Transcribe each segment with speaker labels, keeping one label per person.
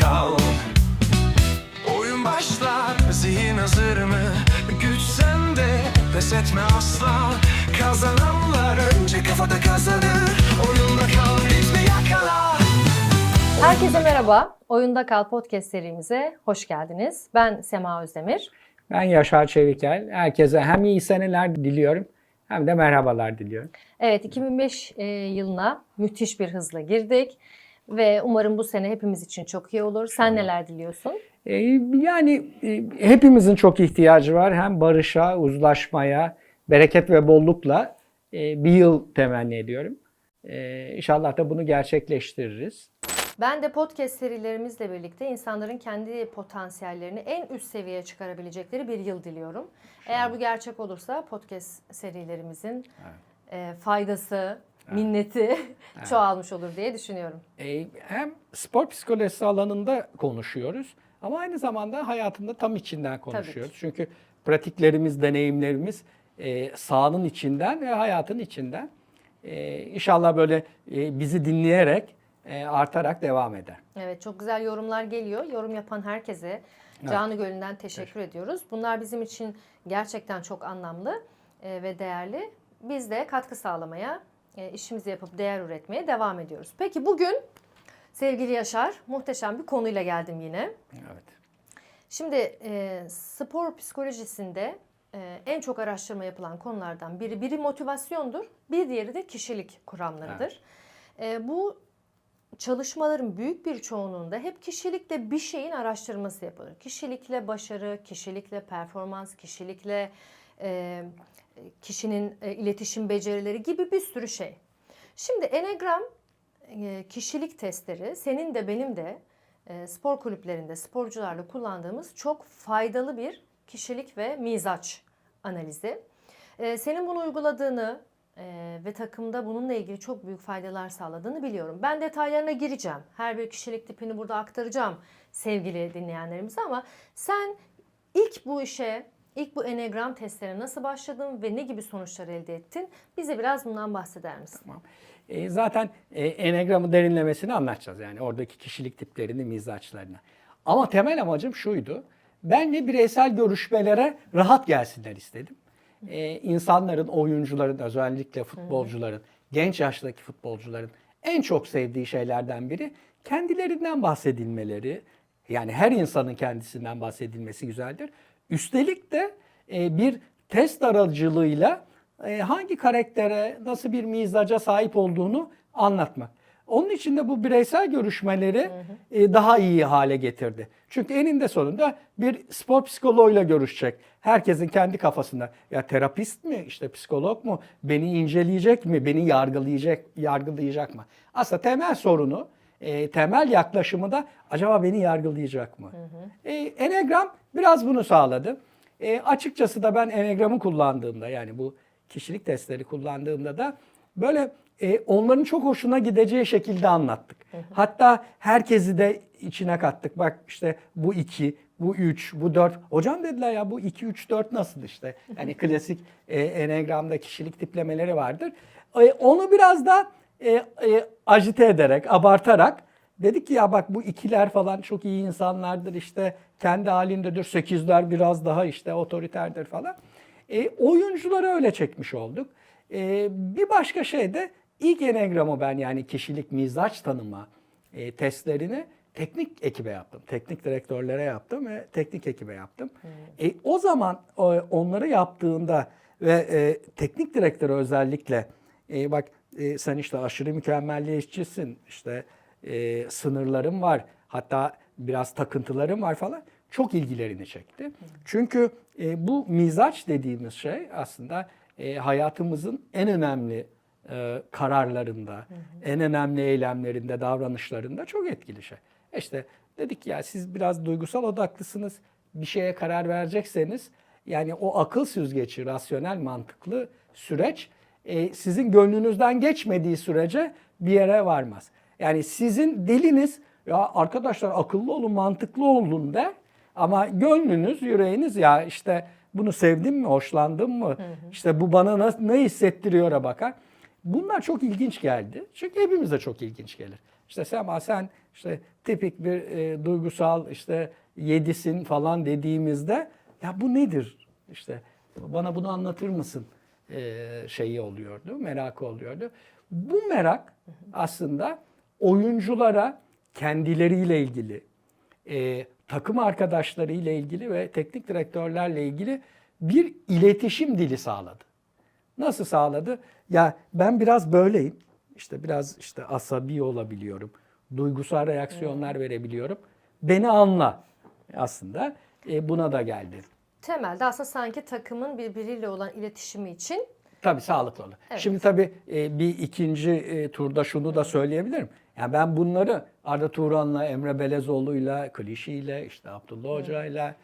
Speaker 1: kal Oyun başlar zihin hazır mı? Güç sende pes etme asla Kazananlar önce kafada kazanır Oyunda kal ritmi yakala
Speaker 2: Herkese merhaba. Oyunda Kal podcast serimize hoş geldiniz. Ben Sema Özdemir.
Speaker 3: Ben Yaşar Çevikel. Herkese hem iyi seneler diliyorum hem de merhabalar diliyorum.
Speaker 2: Evet 2005 e, yılına müthiş bir hızla girdik ve umarım bu sene hepimiz için çok iyi olur. Sen neler diliyorsun?
Speaker 3: Ee, yani e, hepimizin çok ihtiyacı var. Hem barışa, uzlaşmaya, bereket ve bollukla e, bir yıl temenni ediyorum. E, İnşallah da bunu gerçekleştiririz.
Speaker 2: Ben de podcast serilerimizle birlikte insanların kendi potansiyellerini en üst seviyeye çıkarabilecekleri bir yıl diliyorum. Eğer bu gerçek olursa podcast serilerimizin e, faydası, minneti çoğalmış olur diye düşünüyorum.
Speaker 3: E, hem spor psikolojisi alanında konuşuyoruz ama aynı zamanda hayatında tam içinden konuşuyoruz. Çünkü pratiklerimiz, deneyimlerimiz e, sahanın içinden ve hayatın içinden. E, inşallah böyle e, bizi dinleyerek e, artarak devam eder.
Speaker 2: Evet çok güzel yorumlar geliyor. Yorum yapan herkese canı gönülden teşekkür ediyoruz. Bunlar bizim için gerçekten çok anlamlı e, ve değerli. Biz de katkı sağlamaya, e, işimizi yapıp değer üretmeye devam ediyoruz. Peki bugün sevgili Yaşar muhteşem bir konuyla geldim yine.
Speaker 3: Evet.
Speaker 2: Şimdi e, spor psikolojisinde e, en çok araştırma yapılan konulardan biri biri motivasyondur, bir diğeri de kişilik kuramlarıdır. E, bu çalışmaların büyük bir çoğunluğunda hep kişilikle bir şeyin araştırması yapılır. Kişilikle başarı, kişilikle performans, kişilikle e, kişinin e, iletişim becerileri gibi bir sürü şey. Şimdi Enneagram e, kişilik testleri senin de benim de e, spor kulüplerinde sporcularla kullandığımız çok faydalı bir kişilik ve mizaç analizi. E, Senin bunu uyguladığını e, ve takımda bununla ilgili çok büyük faydalar sağladığını biliyorum. Ben detaylarına gireceğim. Her bir kişilik tipini burada aktaracağım sevgili dinleyenlerimize ama sen ilk bu işe, ilk bu Enneagram testlerine nasıl başladın ve ne gibi sonuçlar elde ettin? Bize biraz bundan bahseder misin?
Speaker 3: Tamam. E, zaten e, enegramı derinlemesini anlatacağız. Yani oradaki kişilik tiplerini, mizaçlarını. Ama temel amacım şuydu. Ben de bireysel görüşmelere rahat gelsinler istedim. E, insanların, oyuncuların, özellikle futbolcuların, genç yaştaki futbolcuların en çok sevdiği şeylerden biri kendilerinden bahsedilmeleri. Yani her insanın kendisinden bahsedilmesi güzeldir. Üstelik de e, bir test aracılığıyla e, hangi karaktere, nasıl bir mizaca sahip olduğunu anlatmak. Onun için de bu bireysel görüşmeleri e, daha iyi hale getirdi. Çünkü eninde sonunda bir spor psikoloğuyla görüşecek. Herkesin kendi kafasında ya terapist mi, işte psikolog mu, beni inceleyecek mi, beni yargılayacak yargılayacak mı? Aslında temel sorunu, e, temel yaklaşımı da acaba beni yargılayacak mı? E, Enneagram biraz bunu sağladı. E, açıkçası da ben Enneagram'ı kullandığımda yani bu kişilik testleri kullandığımda da böyle e, onların çok hoşuna gideceği şekilde anlattık. Hatta herkesi de içine kattık. Bak işte bu iki, bu üç, bu dört. Hocam dediler ya bu iki, üç, dört nasıl işte? Yani klasik e, Enneagram'da kişilik tiplemeleri vardır. E, onu biraz da e, e, ajite ederek, abartarak dedik ki ya bak bu ikiler falan çok iyi insanlardır işte kendi halindedir. Sekizler biraz daha işte otoriterdir falan. E, oyuncuları öyle çekmiş olduk. E, bir başka şey de ilk enegramı ben yani kişilik mizaç tanıma e, testlerini teknik ekibe yaptım. Teknik direktörlere yaptım ve teknik ekibe yaptım. E, o zaman e, onları yaptığında ve e, teknik direktörü özellikle e, bak e, sen işte aşırı mükemmelliyetçisin işte e, sınırlarım var hatta biraz takıntılarım var falan çok ilgilerini çekti. Çünkü e, bu mizaç dediğimiz şey aslında e, hayatımızın en önemli e, kararlarında, en önemli eylemlerinde, davranışlarında çok etkili şey. İşte dedik ya siz biraz duygusal odaklısınız. Bir şeye karar verecekseniz yani o akıl süzgeci, rasyonel, mantıklı süreç e, sizin gönlünüzden geçmediği sürece bir yere varmaz. Yani sizin diliniz ya arkadaşlar akıllı olun, mantıklı olun der. Ama gönlünüz, yüreğiniz ya işte bunu sevdim mi, hoşlandım mı? İşte bu bana nasıl, ne hissettiriyor'a bakar. Bunlar çok ilginç geldi. Çünkü hepimize çok ilginç gelir. İşte Sema sen işte tipik bir e, duygusal işte yedisin falan dediğimizde ya bu nedir? İşte bana bunu anlatır mısın? E, şeyi oluyordu, merakı oluyordu. Bu merak aslında oyunculara kendileriyle ilgili, e, takım arkadaşlarıyla ilgili ve teknik direktörlerle ilgili bir iletişim dili sağladı. Nasıl sağladı? Ya ben biraz böyleyim. İşte biraz işte asabi olabiliyorum. Duygusal reaksiyonlar verebiliyorum. Beni anla. Aslında e, buna da geldi.
Speaker 2: Temelde aslında sanki takımın birbiriyle olan iletişimi için
Speaker 3: Tabii sağlıklı olur.
Speaker 2: Evet.
Speaker 3: Şimdi tabii e, bir ikinci e, turda şunu da söyleyebilirim. Yani ben bunları Arda Turan'la, Emre Belezoğlu'yla, Klişi'yle, işte Abdullah Hoca'yla,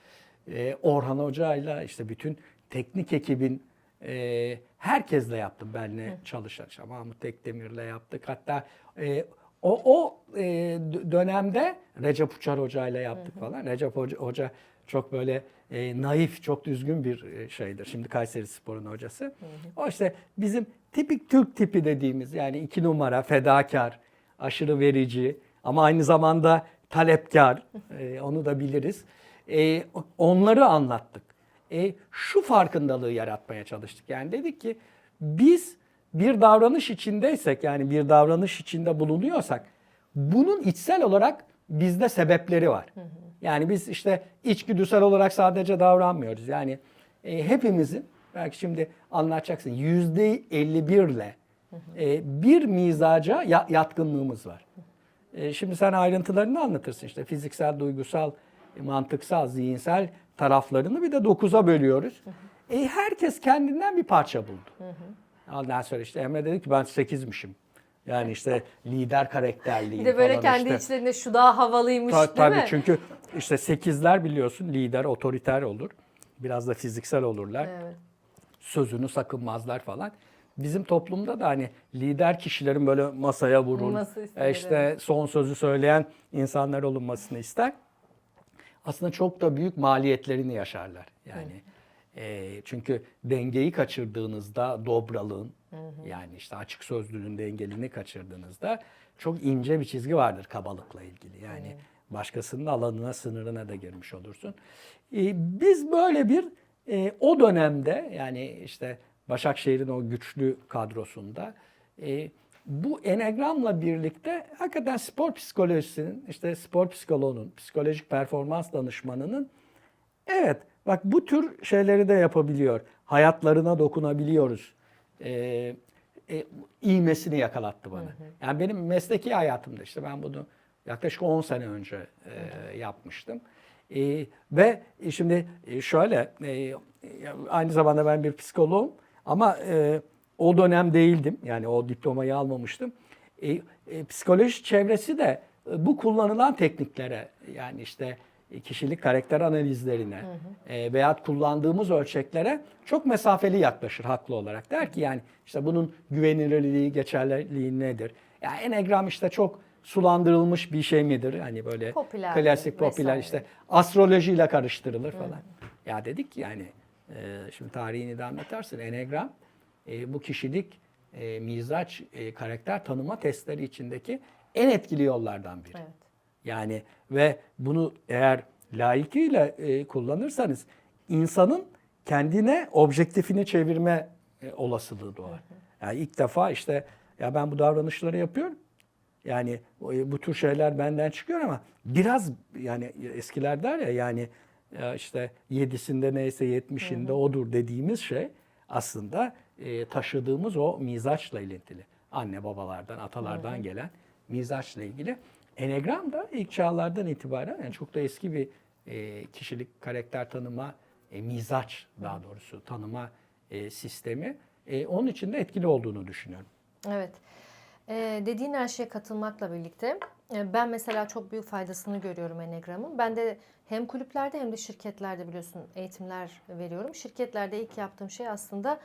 Speaker 3: e, Orhan Hoca'yla, işte bütün teknik ekibin e, herkesle yaptım benle çalışan. İşte Mahmut Tekdemir'le yaptık. Hatta e, o, o e, dönemde Recep Uçar Hoca'yla yaptık falan. Recep Hoca, Hoca çok böyle e, naif, çok düzgün bir e, şeydir. Şimdi Kayseri Spor'un hocası. O işte bizim tipik Türk tipi dediğimiz yani iki numara, fedakar, aşırı verici ama aynı zamanda talepkar. E, onu da biliriz. E, onları anlattık. E, şu farkındalığı yaratmaya çalıştık. Yani dedik ki biz bir davranış içindeysek yani bir davranış içinde bulunuyorsak bunun içsel olarak bizde sebepleri var. Yani biz işte içgüdüsel olarak sadece davranmıyoruz. Yani e, hepimizin belki şimdi anlatacaksın yüzde 51 ile e, bir mizaca ya- yatkınlığımız var. E, şimdi sen ayrıntılarını anlatırsın işte fiziksel, duygusal, e, mantıksal, zihinsel taraflarını bir de dokuza bölüyoruz. E, herkes kendinden bir parça buldu. Ondan sonra işte Emre dedi ki ben sekizmişim. Yani işte lider karakterliyim
Speaker 2: bir de böyle
Speaker 3: falan
Speaker 2: kendi
Speaker 3: işte.
Speaker 2: içlerinde şu daha havalıymış
Speaker 3: Ta-
Speaker 2: değil
Speaker 3: tabii
Speaker 2: mi?
Speaker 3: çünkü işte sekizler biliyorsun lider, otoriter olur. Biraz da fiziksel olurlar.
Speaker 2: Evet.
Speaker 3: Sözünü sakınmazlar falan. Bizim toplumda da hani lider kişilerin böyle masaya.
Speaker 2: Vurması istenir,
Speaker 3: e işte son sözü söyleyen insanlar olunmasını ister. Aslında çok da büyük maliyetlerini yaşarlar. Yani e, çünkü dengeyi kaçırdığınızda dobralığın yani işte açık sözlülüğün dengelini kaçırdığınızda çok ince bir çizgi vardır kabalıkla ilgili. Yani başkasının alanına sınırına da girmiş olursun. E, biz böyle bir e, o dönemde yani işte Başakşehir'in o güçlü kadrosunda e, bu enegramla birlikte hakikaten spor psikolojisinin, işte spor psikoloğunun, psikolojik performans danışmanının evet bak bu tür şeyleri de yapabiliyor. Hayatlarına dokunabiliyoruz. E, e, iğmesini yakalattı bana. Yani benim mesleki hayatımda işte ben bunu yaklaşık 10 sene önce e, yapmıştım. E, ve şimdi e, şöyle e, aynı zamanda ben bir psikoloğum ama e, o dönem değildim. Yani o diplomayı almamıştım. E, e, psikoloji çevresi de e, bu kullanılan tekniklere yani işte kişilik karakter analizlerine e, veya kullandığımız ölçeklere çok mesafeli yaklaşır haklı olarak. Der ki yani işte bunun güvenilirliği, geçerliliği nedir? Yani enegram işte çok sulandırılmış bir şey midir? Hani böyle
Speaker 2: Popüler
Speaker 3: klasik popüler
Speaker 2: Vesaire.
Speaker 3: işte astrolojiyle karıştırılır falan. Ya dedik ki yani e, şimdi tarihini de anlatarsın. Enegram e, bu kişilik, e, mizaç, e, karakter tanıma testleri içindeki en etkili yollardan biri.
Speaker 2: Evet.
Speaker 3: Yani ve bunu eğer layıkıyla e, kullanırsanız insanın kendine objektifini çevirme e, olasılığı doğar. Yani ilk defa işte ya ben bu davranışları yapıyorum. Yani e, bu tür şeyler benden çıkıyor ama biraz yani eskiler der ya yani ya işte yedisinde neyse yetmişinde odur dediğimiz şey aslında e, taşıdığımız o mizaçla ilintili. Anne babalardan, atalardan gelen mizaçla ilgili. Enegram da ilk çağlardan itibaren yani çok da eski bir e, kişilik karakter tanıma, e, mizaç daha doğrusu tanıma e, sistemi. E, onun için de etkili olduğunu düşünüyorum.
Speaker 2: Evet. Ee, dediğin her şeye katılmakla birlikte e, ben mesela çok büyük faydasını görüyorum Enegram'ın. Ben de hem kulüplerde hem de şirketlerde biliyorsun eğitimler veriyorum. Şirketlerde ilk yaptığım şey aslında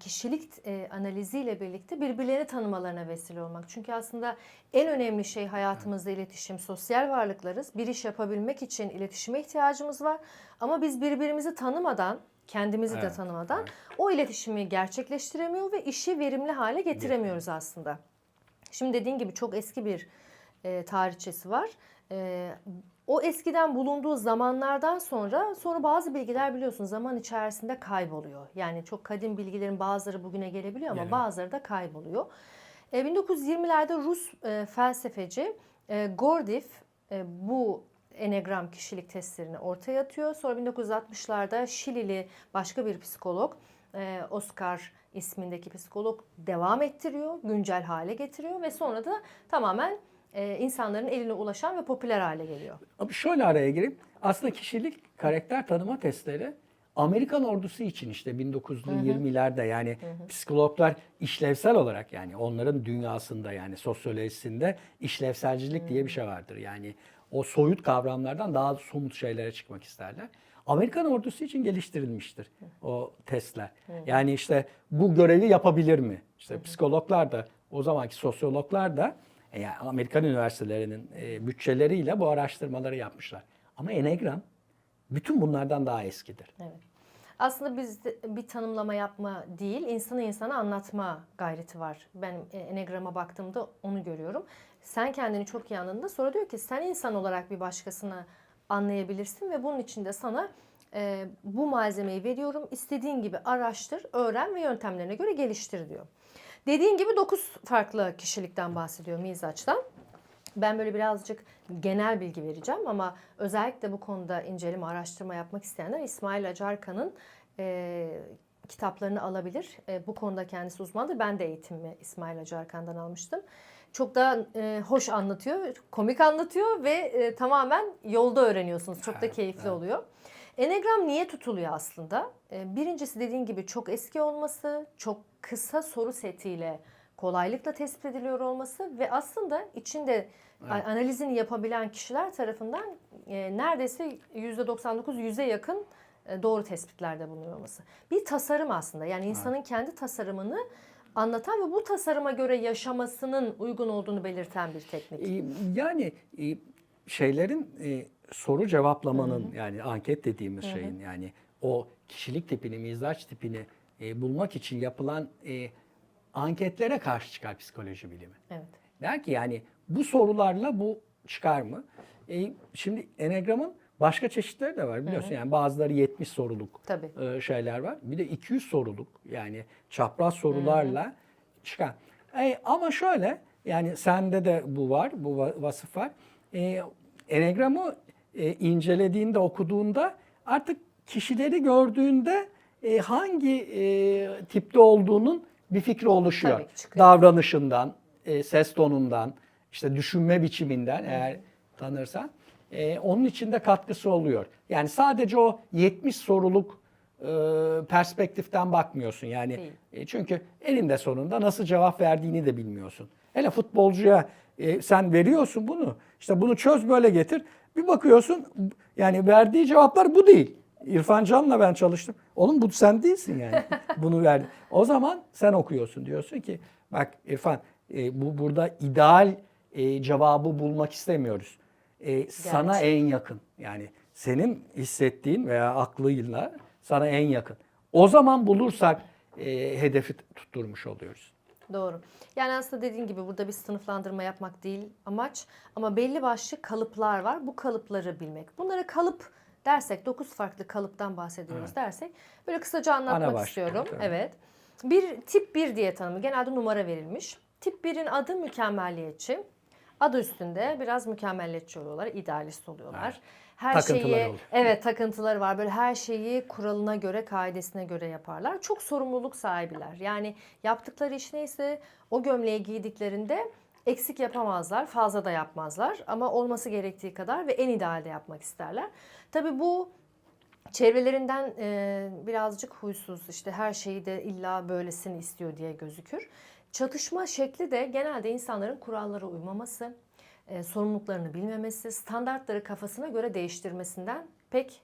Speaker 2: kişilik analiziyle birlikte birbirlerini tanımalarına vesile olmak. Çünkü aslında en önemli şey hayatımızda iletişim, sosyal varlıklarız. Bir iş yapabilmek için iletişime ihtiyacımız var. Ama biz birbirimizi tanımadan, kendimizi de
Speaker 3: Evet,
Speaker 2: tanımadan
Speaker 3: evet.
Speaker 2: o iletişimi gerçekleştiremiyor ve işi verimli hale getiremiyoruz aslında. Şimdi dediğin gibi çok eski bir e, tarihçesi var. E, o eskiden bulunduğu zamanlardan sonra sonra bazı bilgiler biliyorsun zaman içerisinde kayboluyor. Yani çok kadim bilgilerin bazıları bugüne gelebiliyor ama
Speaker 3: Geliyor.
Speaker 2: bazıları da kayboluyor. E, 1920'lerde Rus e, felsefeci e, Gurdjieff e, bu enegram kişilik testlerini ortaya atıyor. Sonra 1960'larda Şilili başka bir psikolog e, Oscar ismindeki psikolog devam ettiriyor, güncel hale getiriyor ve sonra da tamamen e, insanların eline ulaşan ve popüler hale geliyor.
Speaker 3: Şöyle araya gireyim. Aslında kişilik karakter tanıma testleri Amerikan ordusu için işte 1920'lerde yani psikologlar işlevsel olarak yani onların dünyasında yani sosyolojisinde işlevselcilik diye bir şey vardır. Yani o soyut kavramlardan daha somut şeylere çıkmak isterler. Amerikan ordusu için geliştirilmiştir o testler. Yani işte bu görevi yapabilir mi? İşte psikologlar da o zamanki sosyologlar da yani Amerikan üniversitelerinin e, bütçeleriyle bu araştırmaları yapmışlar. Ama Enegram bütün bunlardan daha eskidir.
Speaker 2: Evet. Aslında bizde bir tanımlama yapma değil, insanı insana anlatma gayreti var. Ben e, Enneagram'a baktığımda onu görüyorum. Sen kendini çok iyi anladığında sonra diyor ki sen insan olarak bir başkasını anlayabilirsin ve bunun için de sana e, bu malzemeyi veriyorum. İstediğin gibi araştır, öğren ve yöntemlerine göre geliştir diyor. Dediğin gibi 9 farklı kişilikten bahsediyor mizaçtan. Ben böyle birazcık genel bilgi vereceğim ama özellikle bu konuda inceleme, araştırma yapmak isteyenler İsmail Acarkan'ın e, kitaplarını alabilir. E, bu konuda kendisi uzmandır. Ben de eğitimimi İsmail Acarkan'dan almıştım. Çok da e, hoş anlatıyor, komik anlatıyor ve e, tamamen yolda öğreniyorsunuz. Çok da keyifli
Speaker 3: evet.
Speaker 2: oluyor. Enegram niye tutuluyor aslında? E, Birincisi dediğin gibi çok eski olması, çok kısa soru setiyle kolaylıkla tespit ediliyor olması ve aslında içinde a- analizini yapabilen kişiler tarafından e, neredeyse %99 yüze yakın e, doğru tespitlerde bulunuyor olması. Bir tasarım aslında yani insanın kendi tasarımını anlatan ve bu tasarıma göre yaşamasının uygun olduğunu belirten bir teknik.
Speaker 3: E, Yani şeylerin soru cevaplamanın yani anket dediğimiz şeyin yani o kişilik tipini, mizaç tipini e, bulmak için yapılan e, anketlere karşı çıkar psikoloji bilimi.
Speaker 2: Evet.
Speaker 3: Der ki yani bu sorularla bu çıkar mı? E, şimdi Enegram'ın başka çeşitleri de var biliyorsun. Yani bazıları 70 soruluk
Speaker 2: Tabii.
Speaker 3: e, şeyler var. Bir de 200 soruluk yani çapraz sorularla çıkan. E, ama şöyle yani sende de bu var, bu va- vasıf var. E, Enegram'ı e, incelediğinde, okuduğunda artık kişileri gördüğünde e, hangi e, tipte olduğunun bir fikri oluşuyor. Davranışından, e, ses tonundan, işte düşünme biçiminden eğer tanırsan e, onun içinde katkısı oluyor. Yani sadece o 70 soruluk e, perspektiften bakmıyorsun. Yani
Speaker 2: Değil.
Speaker 3: e, çünkü elinde sonunda nasıl cevap verdiğini de bilmiyorsun. Hele futbolcuya e, sen veriyorsun bunu. İşte bunu çöz böyle getir. Bir bakıyorsun yani verdiği cevaplar bu değil. İrfan Can'la ben çalıştım. Oğlum bu sen değilsin yani. Bunu verdi. O zaman sen okuyorsun diyorsun ki bak İrfan e, bu burada ideal e, cevabı bulmak istemiyoruz. E, sana en yakın yani senin hissettiğin veya aklıyla sana en yakın. O zaman bulursak e, hedefi tutturmuş oluyoruz.
Speaker 2: Doğru. Yani aslında dediğin gibi burada bir sınıflandırma yapmak değil amaç ama belli başlı kalıplar var. Bu kalıpları bilmek. Bunları kalıp dersek 9 farklı kalıptan bahsediyoruz dersek böyle kısaca anlatmak
Speaker 3: başlık,
Speaker 2: istiyorum.
Speaker 3: tabii.
Speaker 2: Evet. Bir tip 1 diye tanımı genelde numara verilmiş. Tip 1'in adı mükemmelliyetçi. Adı üstünde biraz mükemmelliyetçi oluyorlar, idealist oluyorlar.
Speaker 3: Evet.
Speaker 2: Her
Speaker 3: Takıntıları
Speaker 2: şeyi
Speaker 3: olur.
Speaker 2: evet takıntıları var. Böyle her şeyi kuralına göre, kaidesine göre yaparlar. Çok sorumluluk sahibiler. Yani yaptıkları iş neyse o gömleği giydiklerinde eksik yapamazlar, fazla da yapmazlar ama olması gerektiği kadar ve en idealde yapmak isterler. Tabii bu çevrelerinden e, birazcık huysuz işte her şeyi de illa böylesini istiyor diye gözükür. Çatışma şekli de genelde insanların kurallara uymaması, e, sorumluluklarını bilmemesi, standartları kafasına göre değiştirmesinden pek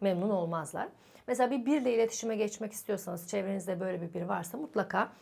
Speaker 2: memnun olmazlar. Mesela bir birle iletişime geçmek istiyorsanız çevrenizde böyle bir biri varsa mutlaka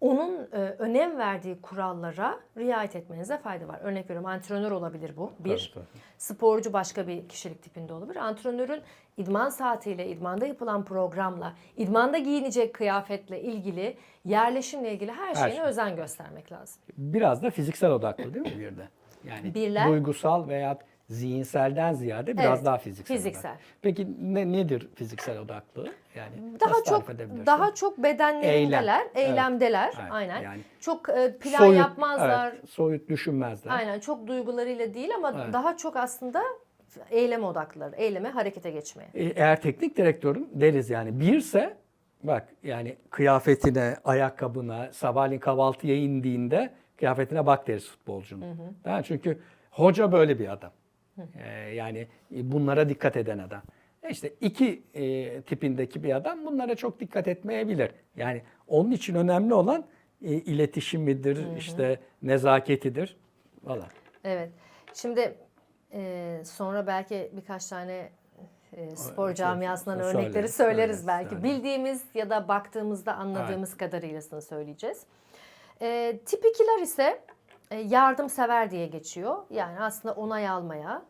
Speaker 2: onun e, önem verdiği kurallara riayet etmenize fayda var. Örnek veriyorum antrenör olabilir bu. Bir.
Speaker 3: Tabii,
Speaker 2: Sporcu başka bir kişilik tipinde olabilir. Antrenörün idman saatiyle, idmanda yapılan programla, idmanda giyinecek kıyafetle ilgili, yerleşimle ilgili her şeyine
Speaker 3: şey.
Speaker 2: özen göstermek lazım.
Speaker 3: Biraz da fiziksel odaklı değil mi bir de? Yani
Speaker 2: Birler-
Speaker 3: duygusal veya zihinselden ziyade biraz
Speaker 2: Evet,
Speaker 3: daha fiziksel.
Speaker 2: fiziksel.
Speaker 3: odaklı. Peki ne nedir fiziksel odaklı? Yani
Speaker 2: Daha çok daha çok bedenlerindeler,
Speaker 3: Eylem,
Speaker 2: eylemdeler.
Speaker 3: Evet,
Speaker 2: Aynen.
Speaker 3: yani
Speaker 2: çok e, plan
Speaker 3: Soyut,
Speaker 2: yapmazlar.
Speaker 3: evet, soyut düşünmezler.
Speaker 2: Aynen çok duygularıyla değil ama
Speaker 3: Evet.
Speaker 2: daha çok aslında eylem odaklılar. Eyleme, harekete geçmeye.
Speaker 3: E, Eğer teknik direktörün deriz yani birse bak yani kıyafetine, ayakkabına, sabahleyin kahvaltıya indiğinde kıyafetine bak deriz futbolcunun. Değil mi? Çünkü hoca böyle bir adam. E, yani bunlara dikkat eden adam. E İşte iki e, tipindeki bir adam bunlara çok dikkat etmeyebilir. Yani onun için önemli olan e, iletişimidir, işte nezaketidir falan.
Speaker 2: Evet. Şimdi e, sonra belki birkaç tane e, spor
Speaker 3: evet,
Speaker 2: camiasından
Speaker 3: evet,
Speaker 2: örnekleri
Speaker 3: söyleriz,
Speaker 2: söyleriz belki.
Speaker 3: söyleriz.
Speaker 2: Bildiğimiz ya da baktığımızda anladığımız kadarıylasını söyleyeceğiz. E, tip 2'ler ise e, yardımsever diye geçiyor. Yani aslında onay almaya,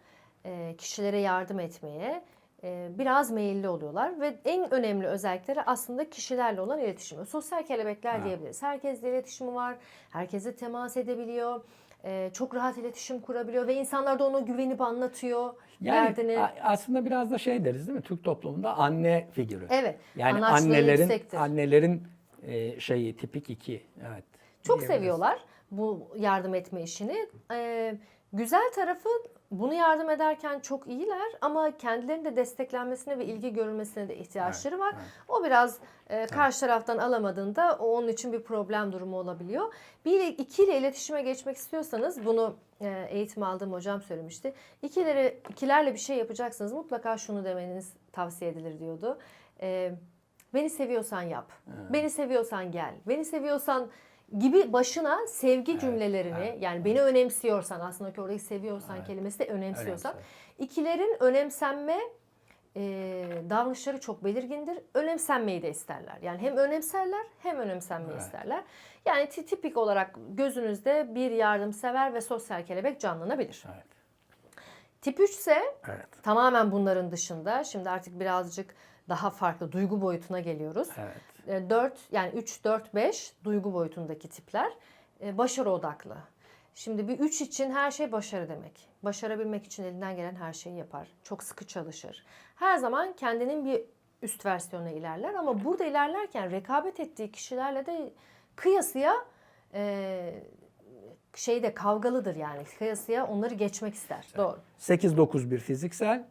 Speaker 2: e, kişilere yardım etmeye e, biraz meyilli oluyorlar ve en önemli özellikleri aslında kişilerle olan iletişimi. Sosyal kelebekler
Speaker 3: Ha.
Speaker 2: diyebiliriz. Herkesle iletişimi var, herkese temas edebiliyor, e, çok rahat iletişim kurabiliyor ve insanlar da ona güvenip anlatıyor
Speaker 3: Yani
Speaker 2: derdini.
Speaker 3: aslında biraz da şey deriz değil mi? Türk toplumunda anne figürü.
Speaker 2: Evet,
Speaker 3: Yani
Speaker 2: anaçlığı
Speaker 3: annelerin
Speaker 2: yüksektir.
Speaker 3: annelerin e, şeyi tipik iki. Evet.
Speaker 2: Çok seviyorlar bu yardım etme işini. Ee, güzel tarafı bunu yardım ederken çok iyiler ama kendilerinin de desteklenmesine ve ilgi görülmesine de ihtiyaçları var. O biraz e, karşı taraftan alamadığında o onun için bir problem durumu olabiliyor. Bir ikiyle iletişime geçmek istiyorsanız bunu e, eğitim aldığım hocam söylemişti. İkileri, ikilerle bir şey yapacaksınız mutlaka şunu demeniz tavsiye edilir diyordu. E, beni seviyorsan yap. Beni seviyorsan gel. Beni seviyorsan gibi başına sevgi cümlelerini
Speaker 3: evet,
Speaker 2: yani beni önemsiyorsan aslında ki oradaki seviyorsan kelimesi de önemsiyorsan ikilerin önemsenme e, davranışları çok belirgindir. Önemsenmeyi de isterler. Yani hem önemserler hem önemsenmeyi
Speaker 3: Evet.
Speaker 2: isterler. Yani ti- tipik olarak gözünüzde bir yardımsever ve sosyal kelebek canlanabilir.
Speaker 3: Evet.
Speaker 2: Tip 3 ise
Speaker 3: Evet.
Speaker 2: tamamen bunların dışında. Şimdi artık birazcık daha farklı duygu boyutuna geliyoruz.
Speaker 3: Evet.
Speaker 2: E, 4 yani 3 4 5 duygu boyutundaki tipler e, başarı odaklı. Şimdi bir 3 için her şey başarı demek. Başarabilmek için elinden gelen her şeyi yapar. Çok sıkı çalışır. Her zaman kendinin bir üst versiyonuna ilerler ama burada ilerlerken rekabet ettiği kişilerle de kıyasıya e, şeyde kavgalıdır yani. Kıyasıya onları geçmek ister. Doğru.
Speaker 3: 8 9 1 fiziksel,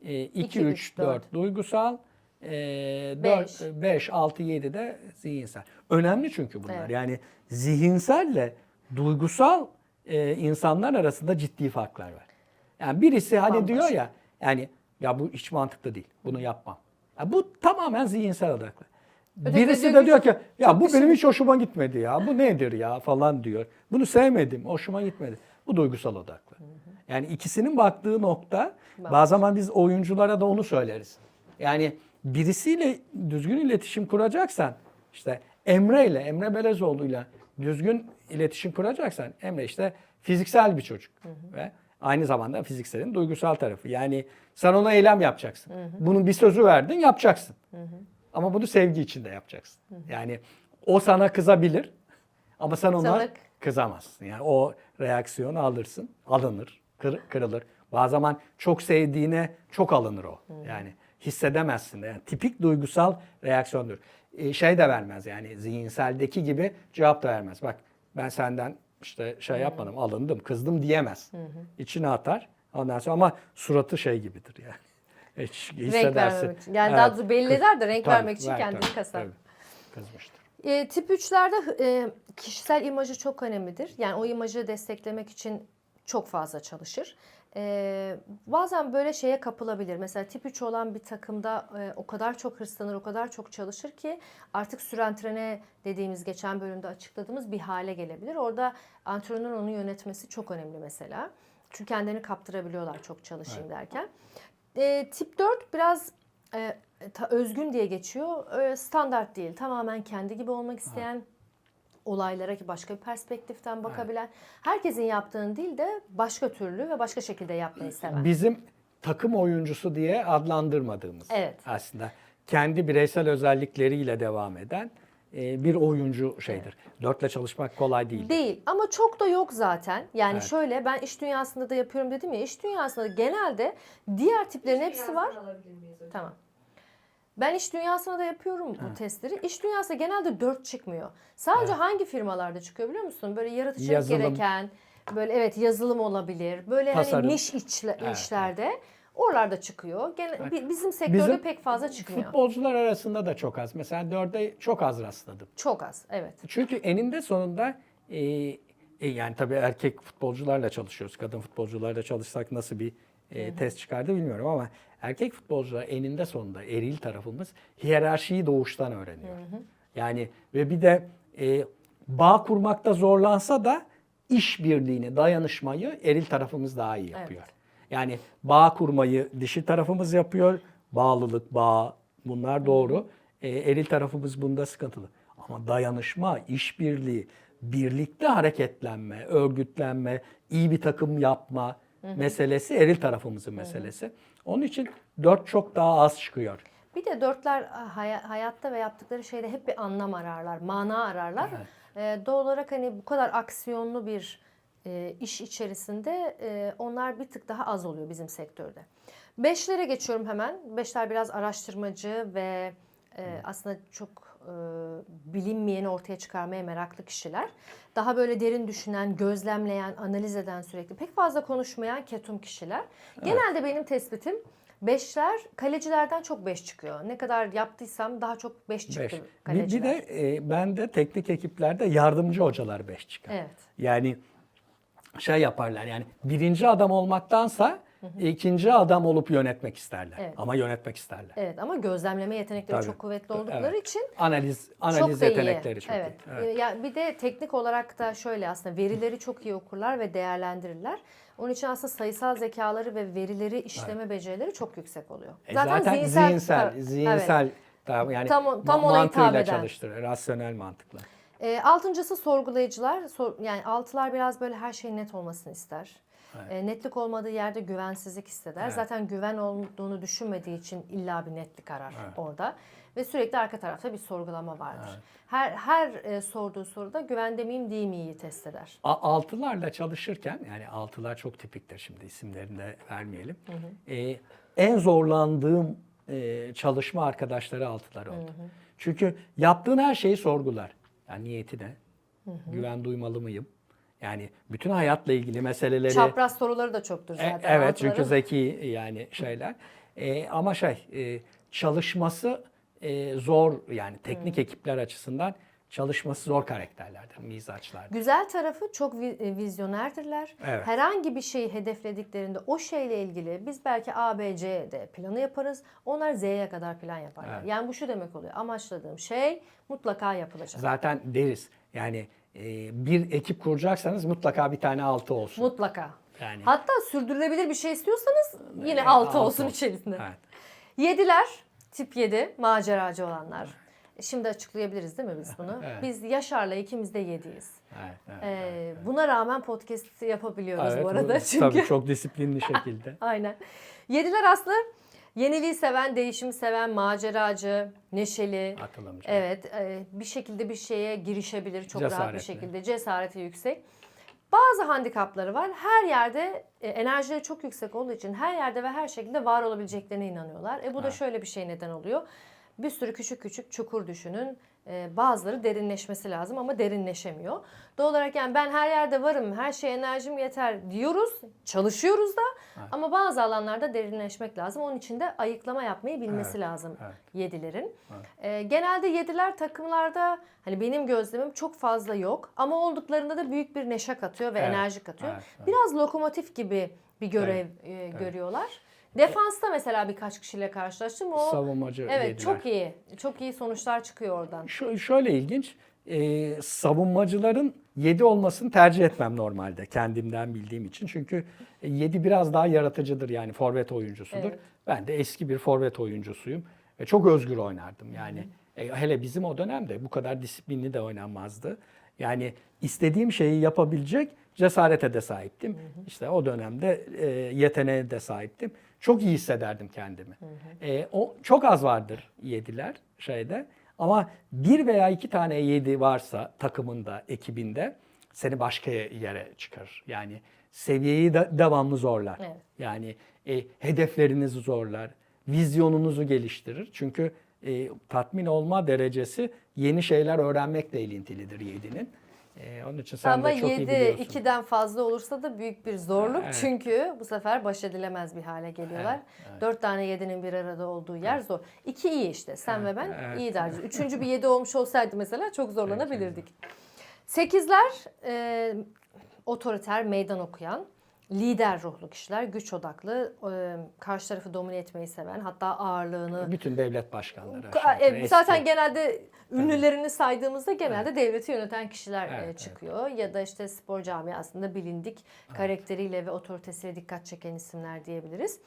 Speaker 2: 2 3 4
Speaker 3: duygusal,
Speaker 2: 5,
Speaker 3: 6, 7 de zihinsel. Önemli çünkü bunlar.
Speaker 2: Evet.
Speaker 3: Yani zihinselle duygusal e, insanlar arasında ciddi farklar var. Yani birisi hani
Speaker 2: Bambaşka.
Speaker 3: diyor ya yani ya bu hiç mantıklı değil. Bunu yapmam. Ya bu tamamen zihinsel odaklı.
Speaker 2: Öteki
Speaker 3: birisi de diyor,
Speaker 2: diyor
Speaker 3: ki ya bu benim hiç hoşuma gitmedi ya. Bu nedir ya falan diyor. Bunu sevmedim, hoşuma gitmedi. Bu duygusal odaklı. Yani ikisinin baktığı nokta Bambaşka. bazen biz oyunculara da onu söyleriz. Yani birisiyle düzgün iletişim kuracaksan işte Emre ile Emre Belezoğlu'yla düzgün iletişim kuracaksan Emre işte fiziksel bir çocuk ve aynı zamanda fizikselin duygusal tarafı. Yani sen ona eylem yapacaksın. Bunun bir sözü verdin yapacaksın. Ama bunu sevgi içinde yapacaksın. Yani o sana kızabilir ama sen ona
Speaker 2: Sana-
Speaker 3: kızamazsın. Yani o reaksiyonu alırsın, alınır, kır- kırılır. Bazı zaman çok sevdiğine çok alınır o. Yani hissedemezsin de. Yani tipik duygusal reaksiyondur. Ee, şey de vermez yani zihinseldeki gibi cevap da vermez. Bak ben senden işte şey yapmadım, alındım, kızdım diyemez. İçine atar. Ondan sonra ama suratı şey gibidir yani. Hiç
Speaker 2: Renk vermemek için. Yani daha doğrusu belli eder de renk
Speaker 3: Tabii,
Speaker 2: vermek için
Speaker 3: ver,
Speaker 2: kendini
Speaker 3: tabii,
Speaker 2: kasar.
Speaker 3: tabii. Kızmıştır.
Speaker 2: E, tip 3'lerde e, kişisel imajı çok önemlidir. Yani o imajı desteklemek için çok fazla çalışır. E, bazen böyle şeye kapılabilir. Mesela tip 3 olan bir takımda e, o kadar çok hırslanır, o kadar çok çalışır ki artık sürentrene dediğimiz geçen bölümde açıkladığımız bir hale gelebilir. Orada antrenörün onu yönetmesi çok önemli mesela. Çünkü kendini kaptırabiliyorlar çok çalışayım derken. E, tip 4 biraz e, ta- özgün diye geçiyor. Öyle standart değil. Tamamen kendi gibi olmak isteyen, olaylara ki başka bir perspektiften bakabilen, herkesin yaptığını değil de başka türlü ve başka şekilde yapmayı seven.
Speaker 3: Bizim takım oyuncusu diye adlandırmadığımız
Speaker 2: Evet.
Speaker 3: aslında kendi bireysel özellikleriyle devam eden e, bir oyuncu şeydir. Dörtle çalışmak kolay değil.
Speaker 2: Değil ama çok da yok zaten. Yani
Speaker 3: Evet.
Speaker 2: şöyle ben iş dünyasında da yapıyorum dedim ya iş dünyasında da genelde diğer tiplerin hepsi var. Tamam. Ben iş dünyasında da yapıyorum bu testleri. İş dünyasında genelde 4 çıkmıyor. Sadece hangi firmalarda çıkıyor biliyor musun? Böyle yaratıcılık
Speaker 3: Yazılım.
Speaker 2: gereken, böyle evet yazılım olabilir. Böyle
Speaker 3: Tasarım.
Speaker 2: hani niş içle-
Speaker 3: Evet,
Speaker 2: işlerde oralarda çıkıyor. Gene, bi- bizim sektörde
Speaker 3: Bizim
Speaker 2: pek fazla çıkmıyor.
Speaker 3: Futbolcular arasında da çok az. Mesela dörde çok az rastladım.
Speaker 2: Çok az. Evet.
Speaker 3: Çünkü eninde sonunda e, e, yani tabii erkek futbolcularla çalışıyoruz. Kadın futbolcularla çalışsak nasıl bir e, test çıkardı bilmiyorum ama erkek futbolcular eninde sonunda eril tarafımız hiyerarşiyi doğuştan öğreniyor. Yani ve bir de e, bağ kurmakta zorlansa da işbirliğini, dayanışmayı eril tarafımız daha iyi yapıyor. Yani bağ kurmayı dişi tarafımız yapıyor. Bağlılık, bağ bunlar doğru. E, eril tarafımız bunda sıkıntılı. Ama dayanışma, işbirliği, birlikte hareketlenme, örgütlenme, iyi bir takım yapma meselesi eril tarafımızın meselesi. Onun için dört çok daha az çıkıyor.
Speaker 2: Bir de dörtler hay- hayatta ve yaptıkları şeyde hep bir anlam ararlar, mana ararlar. Ee, doğal olarak hani bu kadar aksiyonlu bir e, iş içerisinde e, onlar bir tık daha az oluyor bizim sektörde. Beşlere geçiyorum hemen. Beşler biraz araştırmacı ve e, aslında çok e, bilinmeyeni ortaya çıkarmaya meraklı kişiler. Daha böyle derin düşünen, gözlemleyen, analiz eden sürekli pek fazla konuşmayan ketum kişiler. Genelde benim tespitim Beşler kalecilerden çok beş çıkıyor. Ne kadar yaptıysam daha çok beş çıktı
Speaker 3: Beş. Bir,
Speaker 2: kaleciler.
Speaker 3: bir de e, ben de teknik ekiplerde yardımcı hocalar beş çıkar.
Speaker 2: Evet.
Speaker 3: Yani şey yaparlar yani birinci adam olmaktansa ikinci adam olup yönetmek isterler.
Speaker 2: Evet.
Speaker 3: Ama yönetmek isterler.
Speaker 2: Evet ama gözlemleme yetenekleri
Speaker 3: Tabii.
Speaker 2: çok kuvvetli oldukları
Speaker 3: Evet.
Speaker 2: için
Speaker 3: Analiz
Speaker 2: çok
Speaker 3: analiz
Speaker 2: iyi.
Speaker 3: yetenekleri çok
Speaker 2: evet.
Speaker 3: iyi. Evet.
Speaker 2: Ee, Ya bir de teknik olarak da şöyle aslında verileri çok iyi okurlar ve değerlendirirler. Onun için aslında sayısal zekaları ve verileri işleme becerileri çok yüksek oluyor.
Speaker 3: E zaten, zihinsel, zihinsel,
Speaker 2: Evet.
Speaker 3: tamam yani
Speaker 2: Tam- tam
Speaker 3: mantığıyla çalıştırır, rasyonel mantıkla.
Speaker 2: E, altıncısı sorgulayıcılar. Sor- yani altılar biraz böyle her şeyin net olmasını ister. E, netlik olmadığı yerde güvensizlik hisseder. Zaten güven olduğunu düşünmediği için illa bir netlik arar orada. Ve sürekli arka tarafta bir sorgulama vardır. Her her e, sorduğu soruda güvende miyim değil miyi test eder.
Speaker 3: A- Altılarla çalışırken yani altılar çok tipiktir şimdi isimlerini de vermeyelim. Ee, en zorlandığım e, çalışma arkadaşları altılar oldu. Çünkü yaptığın her şeyi sorgular. Yani niyeti ne? Güven duymalı mıyım? Yani bütün hayatla ilgili meseleleri
Speaker 2: Çapraz soruları da çoktur
Speaker 3: E,
Speaker 2: zaten.
Speaker 3: evet
Speaker 2: altıların.
Speaker 3: çünkü zeki yani şeyler. E, ama şey e, çalışması e, zor yani teknik ekipler açısından çalışması zor karakterlerdir, mizaçlardır.
Speaker 2: Güzel tarafı çok e, vizyonerdirler.
Speaker 3: Evet.
Speaker 2: Herhangi bir şeyi hedeflediklerinde o şeyle ilgili biz belki A, B, C'de planı yaparız. Onlar Z'ye kadar plan yaparlar.
Speaker 3: Evet.
Speaker 2: Yani bu şu demek oluyor. Amaçladığım şey mutlaka yapılacak.
Speaker 3: Zaten deriz yani e, bir ekip kuracaksanız mutlaka bir tane altı olsun.
Speaker 2: Mutlaka.
Speaker 3: Yani.
Speaker 2: Hatta sürdürülebilir bir şey istiyorsanız yine
Speaker 3: E,
Speaker 2: altı
Speaker 3: altı
Speaker 2: olsun
Speaker 3: olsun.
Speaker 2: içerisinde.
Speaker 3: Evet.
Speaker 2: Yediler, tip 7, maceracı olanlar. Şimdi açıklayabiliriz değil mi biz bunu?
Speaker 3: Evet.
Speaker 2: Biz Yaşar'la ikimiz de yediyiz.
Speaker 3: Evet, evet.
Speaker 2: Ee, buna rağmen podcast yapabiliyoruz
Speaker 3: Evet,
Speaker 2: bu arada.
Speaker 3: bu-
Speaker 2: Çünkü
Speaker 3: Tabii çok disiplinli şekilde.
Speaker 2: Aynen. Yediler aslında yeniliği seven, değişimi seven, maceracı, neşeli.
Speaker 3: Atılımcı.
Speaker 2: Evet, e, bir şekilde bir şeye girişebilir çok rahat bir
Speaker 3: Cesaretli.
Speaker 2: şekilde. Cesareti yüksek. Bazı handikapları var. Her yerde e, enerjileri çok yüksek olduğu için her yerde ve her şekilde var olabileceklerine inanıyorlar. E bu da şöyle bir şey neden oluyor. Bir sürü küçük küçük çukur düşünün. E, bazıları derinleşmesi lazım ama derinleşemiyor. Doğal olarak yani ben her yerde varım, her şey enerjim yeter diyoruz, çalışıyoruz da ama bazı alanlarda derinleşmek lazım. Onun için de ayıklama yapmayı bilmesi
Speaker 3: Evet,
Speaker 2: lazım
Speaker 3: evet.
Speaker 2: yedilerin. E, genelde yediler takımlarda hani benim gözlemim çok fazla yok ama olduklarında da büyük bir neşe katıyor ve
Speaker 3: Evet,
Speaker 2: enerji katıyor.
Speaker 3: evet, evet.
Speaker 2: Biraz lokomotif gibi bir görev e, görüyorlar. Defansta mesela birkaç kişiyle karşılaştım. O
Speaker 3: Savunmacı
Speaker 2: Evet
Speaker 3: yediler.
Speaker 2: çok iyi. Çok iyi sonuçlar çıkıyor oradan.
Speaker 3: Şu, şöyle ilginç. e, savunmacıların 7 olmasını tercih etmem normalde kendimden bildiğim için. Çünkü 7 biraz daha yaratıcıdır yani forvet oyuncusudur.
Speaker 2: Evet.
Speaker 3: Ben de eski bir forvet oyuncusuyum ve çok özgür oynardım. Yani e, hele bizim o dönemde bu kadar disiplinli de oynanmazdı. Yani istediğim şeyi yapabilecek cesarete de sahiptim. İşte o dönemde e, yeteneğe de sahiptim. Çok iyi hissederdim kendimi. E, o çok az vardır yediler şeyde. Ama bir veya iki tane yedi varsa takımında, ekibinde seni başka yere çıkarır. Yani seviyeyi de devamlı zorlar.
Speaker 2: Evet.
Speaker 3: Yani e, hedeflerinizi zorlar, vizyonunuzu geliştirir. Çünkü e, tatmin olma derecesi yeni şeyler öğrenmekle ilintilidir yedinin. E, onun için sen
Speaker 2: Ama
Speaker 3: de çok iyi
Speaker 2: 7
Speaker 3: biliyorsun.
Speaker 2: 2'den fazla olursa da büyük bir zorluk.
Speaker 3: Evet.
Speaker 2: Çünkü bu sefer baş edilemez bir hale geliyorlar.
Speaker 3: Evet,
Speaker 2: 4 tane 7'nin bir arada olduğu yer zor. 2 iyi işte. Sen ve ben
Speaker 3: evet.
Speaker 2: iyi ediyoruz. Üçüncü bir 7 olmuş olsaydı mesela çok zorlanabilirdik. 8'ler e, otoriter, meydan okuyan, lider ruhlu kişiler, güç odaklı, e, karşı tarafı domine etmeyi seven, hatta ağırlığını
Speaker 3: Bütün devlet başkanları.
Speaker 2: Ka-
Speaker 3: aşağı
Speaker 2: e, Zaten
Speaker 3: eski.
Speaker 2: genelde ünlülerini saydığımızda genelde devleti yöneten kişiler e,
Speaker 3: Evet, evet.
Speaker 2: çıkıyor. Ya da işte spor camiasında bilindik karakteriyle ve otoritesiyle dikkat çeken isimler diyebiliriz.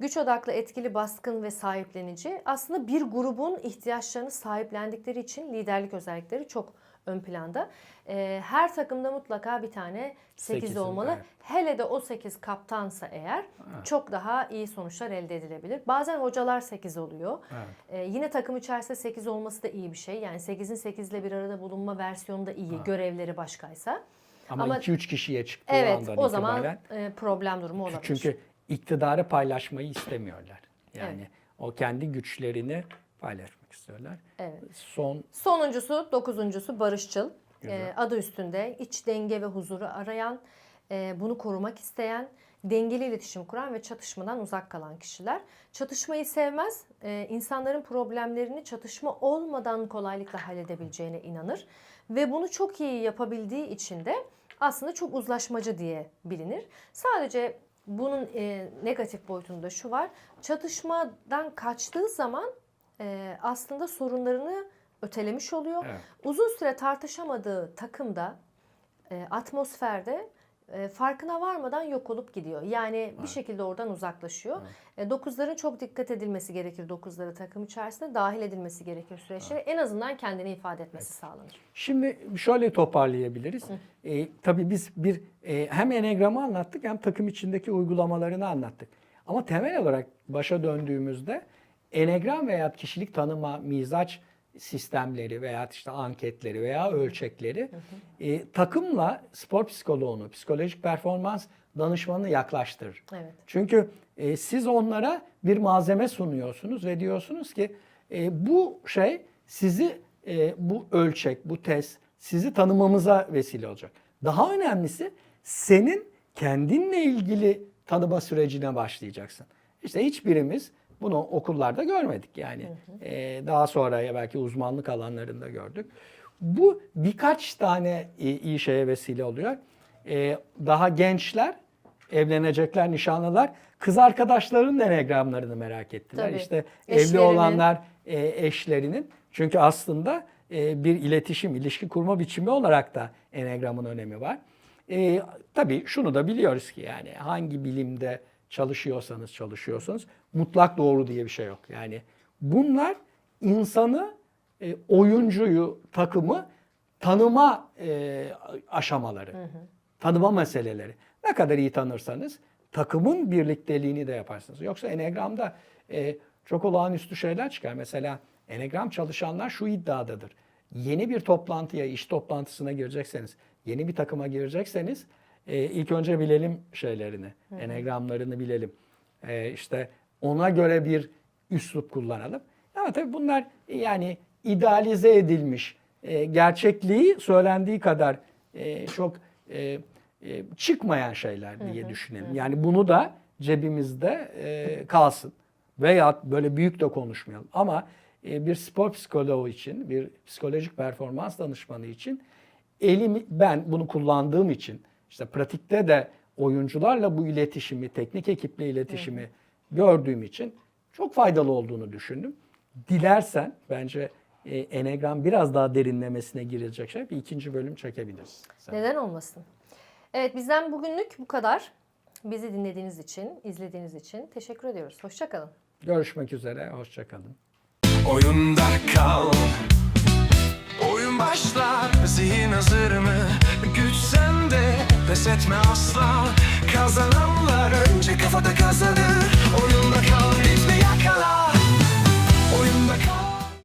Speaker 2: Güç odaklı, etkili, baskın ve sahiplenici aslında bir grubun ihtiyaçlarını sahiplendikleri için liderlik özellikleri çok ön planda. E, her takımda mutlaka bir tane 8
Speaker 3: Sekizin,
Speaker 2: olmalı.
Speaker 3: evet.
Speaker 2: Hele de o 8 kaptansa eğer çok daha iyi sonuçlar elde edilebilir. Bazen hocalar 8 oluyor.
Speaker 3: Evet.
Speaker 2: Ee, yine takım içerisinde 8 olması da iyi bir şey. Yani 8'in 8 ile bir arada bulunma versiyonu da iyi. Görevleri başkaysa.
Speaker 3: Ama,
Speaker 2: ama-
Speaker 3: 2-3 kişiye çıktığı
Speaker 2: Evet
Speaker 3: andan
Speaker 2: o zaman
Speaker 3: itibaren
Speaker 2: e, problem durumu olabilir.
Speaker 3: çünkü iktidarı paylaşmayı istemiyorlar. Yani
Speaker 2: Evet.
Speaker 3: o kendi güçlerini paylaşmak istiyorlar.
Speaker 2: Evet.
Speaker 3: Son
Speaker 2: Sonuncusu, dokuzuncusu barışçıl.
Speaker 3: Güzel.
Speaker 2: Ee, adı üstünde iç denge ve huzuru arayan, e, bunu korumak isteyen, dengeli iletişim kuran ve çatışmadan uzak kalan kişiler. Çatışmayı sevmez, e, insanların problemlerini çatışma olmadan kolaylıkla halledebileceğine inanır. Ve bunu çok iyi yapabildiği için de aslında çok uzlaşmacı diye bilinir. Sadece bunun e, negatif boyutunda şu var, çatışmadan kaçtığı zaman e, aslında sorunlarını ötelemiş oluyor.
Speaker 3: Evet.
Speaker 2: Uzun süre tartışamadığı takımda, e, atmosferde e, farkına varmadan yok olup gidiyor. Yani bir şekilde oradan uzaklaşıyor. E, dokuzların çok dikkat edilmesi gerekir. Dokuzları takım içerisinde dahil edilmesi gerekir süreçlere. En azından kendini ifade etmesi sağlanır.
Speaker 3: Şimdi şöyle toparlayabiliriz. Ee, tabii biz bir e, hem enegramı anlattık hem takım içindeki uygulamalarını anlattık. Ama temel olarak başa döndüğümüzde enegram veya kişilik tanıma, mizaç sistemleri veya işte anketleri veya ölçekleri e, takımla spor psikoloğunu, psikolojik performans danışmanını yaklaştırır.
Speaker 2: Evet.
Speaker 3: Çünkü e, siz onlara bir malzeme sunuyorsunuz ve diyorsunuz ki e, bu şey sizi e, bu ölçek, bu test sizi tanımamıza vesile olacak. Daha önemlisi senin kendinle ilgili tanıma sürecine başlayacaksın. İşte hiçbirimiz bunu okullarda görmedik yani. E, daha sonra ya belki uzmanlık alanlarında gördük. Bu birkaç tane iyi, şeye vesile oluyor. E, daha gençler evlenecekler, nişanlılar kız arkadaşlarının enegramlarını merak ettiler.
Speaker 2: Tabii.
Speaker 3: İşte evli
Speaker 2: Eşlerinin.
Speaker 3: olanlar e, eşlerinin. Çünkü aslında e, bir iletişim, ilişki kurma biçimi olarak da enegramın önemi var. E, tabii şunu da biliyoruz ki yani hangi bilimde çalışıyorsanız çalışıyorsanız mutlak doğru diye bir şey yok. Yani bunlar insanı, e, oyuncuyu, takımı tanıma e, aşamaları, tanıma meseleleri. Ne kadar iyi tanırsanız takımın birlikteliğini de yaparsınız. Yoksa Enegram'da e, çok olağanüstü şeyler çıkar. Mesela Enegram çalışanlar şu iddiadadır. Yeni bir toplantıya, iş toplantısına girecekseniz, yeni bir takıma girecekseniz e, ilk önce bilelim şeylerini, enegramlarını bilelim. E, işte ona göre bir üslup kullanalım. Ama tabii bunlar yani idealize edilmiş, e, gerçekliği söylendiği kadar e, çok e, e, çıkmayan şeyler diye düşünelim. Yani bunu da cebimizde e, kalsın. Veya böyle büyük de konuşmayalım. Ama e, bir spor psikoloğu için, bir psikolojik performans danışmanı için elimi ben bunu kullandığım için işte pratikte de oyuncularla bu iletişimi, teknik ekiple iletişimi gördüğüm için çok faydalı olduğunu düşündüm. Dilersen bence e, Enegram biraz daha derinlemesine girecek şey bir ikinci bölüm çekebiliriz. Sen-
Speaker 2: Neden olmasın? Evet bizden bugünlük bu kadar. Bizi dinlediğiniz için, izlediğiniz için teşekkür ediyoruz. Hoşçakalın.
Speaker 3: Görüşmek üzere, hoşçakalın.
Speaker 1: Oyunda kal Oyun başlar Zihin hazır mı? Güç sende Pes etme asla. Kazananlar önce kafada kazanır. Oyunda kal ritmi yakala. Oyunda kal.